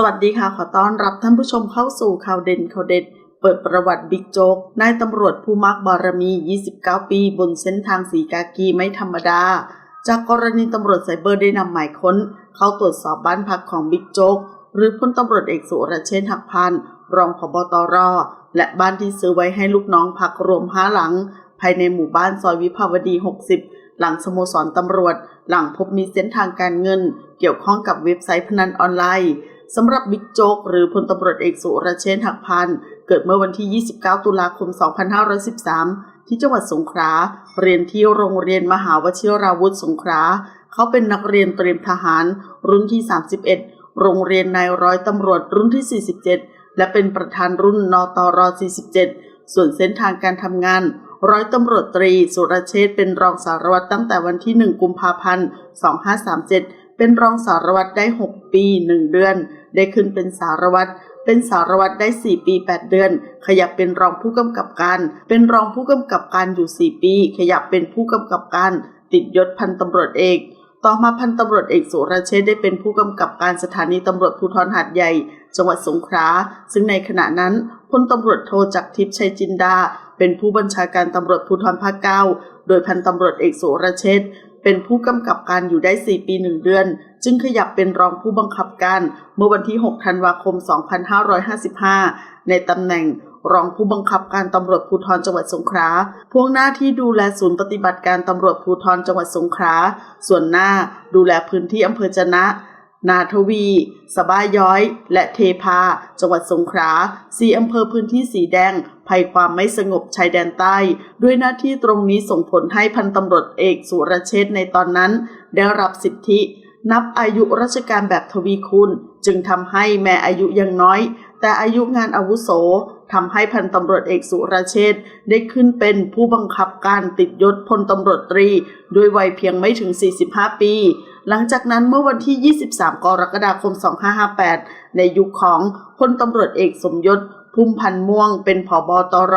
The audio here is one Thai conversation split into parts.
สวัสดีค่ะ ขอต้อนรับท่านผู้ชมเข้าสู่ข่าวเด่นข่าวเด็ด เปิดประวัติบิ๊กโจ๊กนายตำรวจผู้มักบารมี 29 ปี บนเส้นทางสีกากีไม่ธรรมดา จากกรณีตำรวจไซเบอร์ได้นำหมายค้น เข้าตรวจสอบบ้านพักของบิ๊กโจ๊กหรือพลตำรวจเอกสุรเชษฐ์หักพันรองผบตร และบ้านที่ซื้อไว้ให้ลูกน้องพักรวมห้าหลัง ภายในหมู่บ้านซอยวิภาวดี 60 หลังสโมสรตำรวจ หลังพบมีเส้นทางการเงิน เกี่ยวข้องกับเว็บไซต์พนันออนไลน์ สำหรับบิ๊กโจ๊กหรือพลตำรวจเอกสุรเชษฐ์หักพันเกิดเมื่อวันที่ 29 ตุลาคม 2513 ที่จังหวัดสงขลาเรียนที่โรงเรียนมหาวชิราวุธสงขลาเขาเป็นนักเรียนเตรียมทหาร รุ่นที่ 31 โรงเรียนนายร้อยตำรวจรุ่นที่ 47 และเป็นประธานรุ่นนตร 47 ส่วนเส้นทางการทำงานร้อยตำรวจตรี สุรเชษฐเป็นรองสารวัตรตั้งแต่วันที่ 1 กุมภาพันธ์ 2537 เป็นรองสารวัตรได้ 6 ปี 1 เดือน ได้ขึ้นเป็นสารวัตรเป็นสารวัตรได้ 4 ปี 8 เดือน ขยับเป็นรองผู้กำกับการ เป็นรองผู้กำกับการอยู่ 4 ปี ขยับเป็นผู้กำกับการ ติดยศพันตำรวจเอก ต่อมาพันตำรวจเอกสุรเชษได้เป็นผู้กำกับการสถานีตำรวจภูธรหาดใหญ่ จังหวัดสงขลาซึ่งในขณะนั้นพลตำรวจโทจักทิพย์ชัยจินดา เป็นผู้บัญชาการตำรวจภูธรภาคเก้าโดยพันตำรวจเอกสุรเชษเป็นผู้กำกับการอยู่ได้ 4 ปี 1 เดือน จึงขยับเป็นรองผู้บังคับการ เมื่อวันที่ 6 ธันวาคม 2555 ในตำแหน่ง รองผู้บังคับการตำรวจภูธรจังหวัดสงขลาพ่วงหน้าที่ดูแลศูนย์ปฏิบัติการตำรวจภูธรจังหวัดสงขลาส่วนหน้าดูแลพื้นที่อำเภอจนะ นาทวี สบาย้อย และเทพา จังหวัดสงขลาสี่อำเภอพื้นที่สีแดงภัยความไม่สงบชายแดนใต้ ด้วยหน้าที่ตรงนี้ส่งผลให้พันตำรวจเอกสุรเชษในตอนนั้น ได้รับสิทธิ นับอายุราชการแบบทวีคูณจึงทำให้แม้อายุยังน้อย แต่อายุงานอาวุโสทำให้พันตำรวจเอกสุรเชษได้ขึ้นเป็นผู้บังคับการติดยศพลตำรวจตรี ด้วยวัยเพียงไม่ถึง 45 ปี หลังจากนั้นเมื่อวันที่ 23 กรกฎาคม 2558 ในยุคของพลตำรวจเอกสมยศพุ่มพันธ์ม่วงเป็นผบตร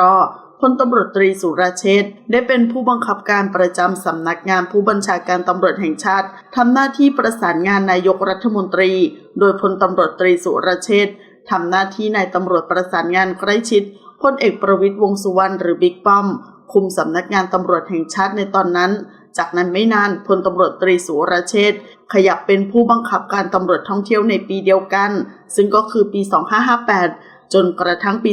พลตำรวจตรีสุรเชษได้เป็นผู้บังคับการประจำสำนักงานผู้บัญชาการตำรวจแห่งชาติทำหน้าที่ประสานงานนายกรัฐมนตรี โดยพลตำรวจตรีสุรเชษ ทำหน้าที่นายตำรวจประสานงานใกล้ชิดพลเอกประวิตยวงสุวรรณหรือบิ๊กป้อม คุมสำนักงานตำรวจแห่งชาติในตอนนั้น จากนั้นไม่นานพลตำรวจตรีสุรเชษฐ์ขยับเป็นผู้บังคับการตำรวจท่องเที่ยวในปีเดียวกัน ซึ่งก็คือปี 2558 จนกระทั่งปี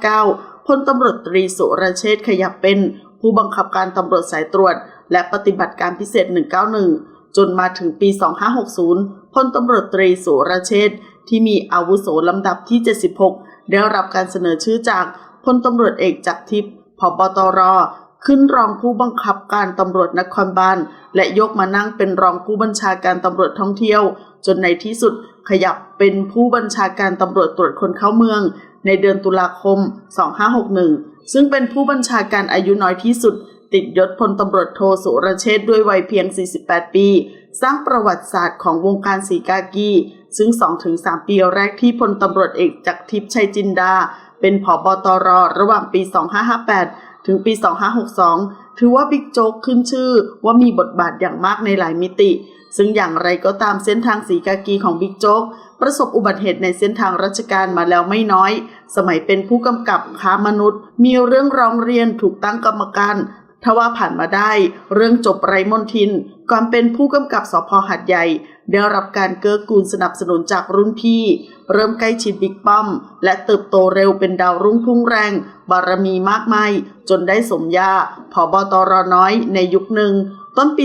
2559พลตำรวจตรีสุรเชษฐ์ขยับเป็นผู้บังคับการตำรวจสายตรวจ และปฏิบัติการพิเศษ 191 จนมาถึงปี 2560พลตำรวจตรีสุรเชษฐ์ ที่มีอาวุโสลำดับที่ 76 ได้รับการเสนอชื่อจากพลตำรวจเอกจักรทิพย์ผบตร ขึ้นรองผู้บังคับการตำรวจนครบาลและยกมานั่งเป็นรองผู้บัญชาการตำรวจท่องเที่ยว จนในที่สุดขยับเป็นผู้บัญชาการตำรวจตรวจคนเข้าเมือง ในเดือนตุลาคม 2561 ซึ่งเป็นผู้บัญชาการอายุน้อยที่สุด ติดยศพลตำรวจโทสุรเชษด้วยวัยเพียง 48 ปี สร้างประวัติศาสตร์ของวงการสีกากีซึ่ง 2-3 ปีแรกที่พลตำรวจเอกจักรทิพย์ชัยจินดา เป็นผบตรระหว่างปี 2558 ถึงปี 2562 ถือว่าบิ๊กโจ๊กขึ้นชื่อว่ามีบทบาทอย่างมากในหลายมิติ ซึ่งอย่างไรก็ตามเส้นทางสีกากีของบิ๊กโจ๊กประสบอุบัติเหตุในเส้นทางราชการมาแล้วไม่น้อย สมัยเป็นผู้กำกับค้ามนุษย์ มีเรื่องร้องเรียนถูกตั้งกรรมการ ทว่าผ่านมาได้เรื่องจบไรมนทิน ก่อนเป็นผู้กำกับสพหัดใหญ่ ได้รับการเกื้อกูลสนับสนุนจากรุ่นพี่ เริ่มใกล้ชิดบิ๊กป้อม และเติบโตเร็วเป็นดาวรุ่งพุ่งแรง บารมีมากมาย จนได้สมญาผอบตรน้อยในยุคหนึ่ง ต้นปี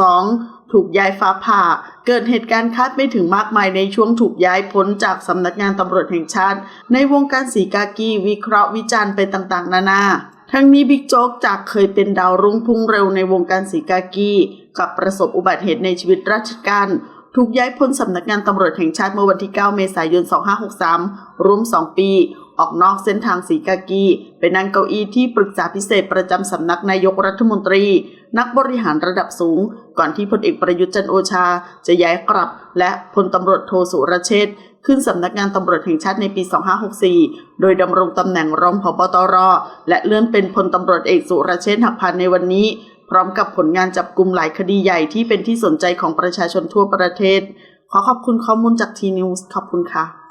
2562 ถูกย้ายฟ้าผ่า เกิดเหตุการณ์คาดไม่ถึงมากมายในช่วงถูกย้ายพ้นจากสำนักงานตำรวจแห่งชาติ ในวงการสีกากีวิเคราะห์วิจารณ์ไปต่างๆ นานา ทั้งนี้บิ๊กโจ๊กจากเคยเป็นดาวรุ่งพุ่งเร็วในวงการสีกากีกับประสบอุบัติเหตุในชีวิตราชการถูกย้ายพ้นสำนักงานตำรวจแห่งชาติเมื่อวันที่ 9 เมษายน 2563 รวม 2 ปี ออกนอกเส้นทางสีกากีไปนั่งเก้าอี้ที่ปรึกษาพิเศษประจำสำนักนายกรัฐมนตรี นักบริหารระดับสูง ก่อนที่พลเอกประยุทธ์จันโอชา จะย้ายกลับ และพลตำรวจโทสุรเชษขึ้นสำนักงานตำรวจแห่งชาติในปี 2564 โดยดำรงตำแหน่งรองผบตร และเลื่อนเป็นพลตำรวจเอกสุรเชษหักพันในวันนี้ พร้อมกับผลงานจับกลุ่มหลายคดีใหญ่ที่เป็นที่สนใจของประชาชนทั่วประเทศ ขอขอบคุณข้อมูลจากทีนิวส์ขอบคุณค่ะ